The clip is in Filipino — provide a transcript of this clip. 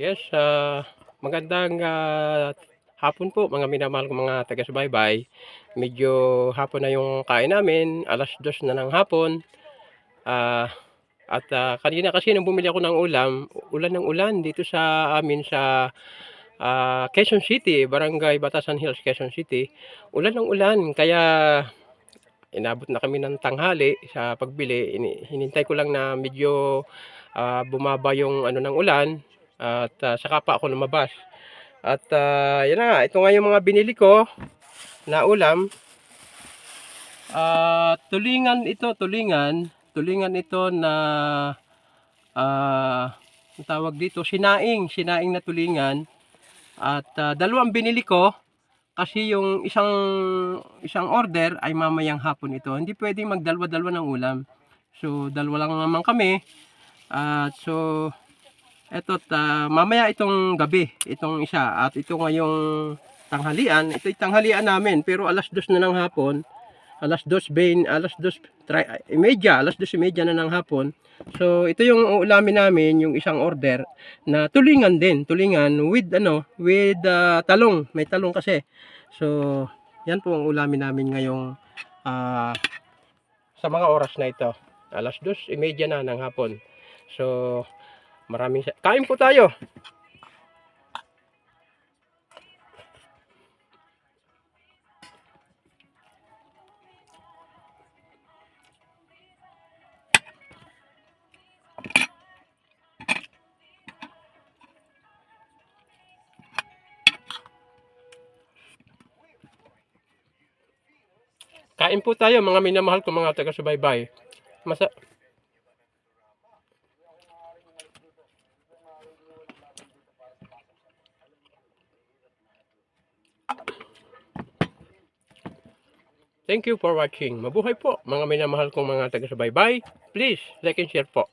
Yes, ah, magandang ah, hapon po mga minamahal kong mga taga-subaybay. Medyo hapon na yung kain namin, alas dos na ng hapon. Ah, at ah, kanina kasi nung bumili ako ng ulam, ulan ng ulan dito sa amin sa ah, Quezon City, Barangay Batasan Hills, Quezon City. Ulan ng ulan, kaya inabot na kami ng tanghali sa pagbili. Ini- Hinintay ko lang na medyo ah, bumaba yung ano ng ulan at ah, saka pa ako lumabas. At ah, yan na nga, ito nga yung mga binili ko na ulam. Ah, tulingan ito, tulingan. Tulingan ito na ang tawag dito, sinaing, sinaing na tulingan. At ah, dalawang binili ko kasi yung isang isang order ay mamayang hapon ito. Hindi pwedeng magdalwa-dalwa ng ulam. So, dalawa lang naman kami. At so, eto ta, mamaya itong gabi, itong isa. At ito ngayong tanghalian. Ito yung tanghalian namin. Pero alas dos na ng hapon. Alas dos, bain, alas dos, try, eh, medya, alas dos, medya na ng hapon. So, ito yung ulamin namin, yung isang order na tulingan din, tulingan with ano, with ah, talong, may talong kasi. So, yan po ang ulamin namin ngayong ah, sa mga oras na ito. Alas dos, imedya na ng hapon. So, maraming sa- kain po tayo. Kain po tayo mga minamahal ko mga taga-subaybay. Masa Thank you for watching. Mabuhay po mga minamahal kong mga taga-subaybay. Please like and share po.